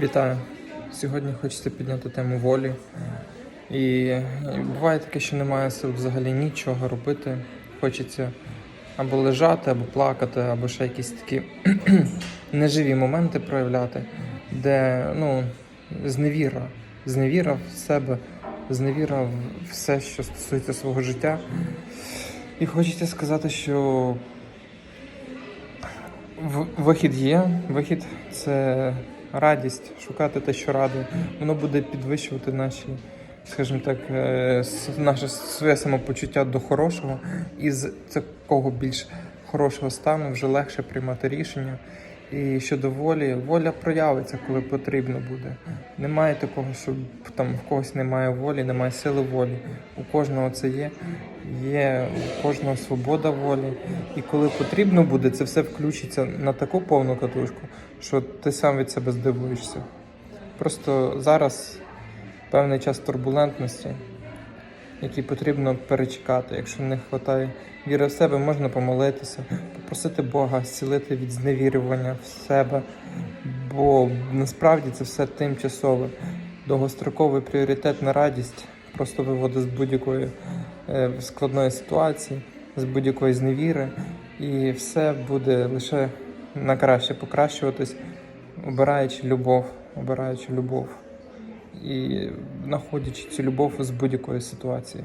Вітаю! Сьогодні хочеться підняти тему волі. І буває таке, що немає сил взагалі нічого робити. Хочеться або лежати, або плакати, або ще якісь такі неживі моменти проявляти, де ну, зневіра, зневіра в себе, зневіра в все, що стосується свого життя. І хочеться сказати, що Вихід є. Вихід це радість, шукати те, що радує. Воно буде підвищувати наші, скажімо так, е, наше своє самопочуття до хорошого. І з такого більш хорошого стану вже легше приймати рішення. І щодо волі, воля проявиться, коли потрібно буде. Немає такого, що там в когось немає волі, немає сили волі. У кожного це є. Є у кожного свобода волі. І коли потрібно буде, це все включиться на таку повну катушку, що ти сам від себе здивуєшся. Просто зараз певний час турбулентності, який потрібно перечекати. Якщо не вистачає віри в себе, можна помолитися, попросити Бога зцілити від зневірювання в себе. Бо насправді це все тимчасове. Довгостроковий пріоритет на радість просто виводить з будь-якої е, складної ситуації, з будь-якої зневіри, і все буде лише на краще покращуватись, обираючи любов, обираючи любов і знаходячи цю любов з будь-якої ситуації.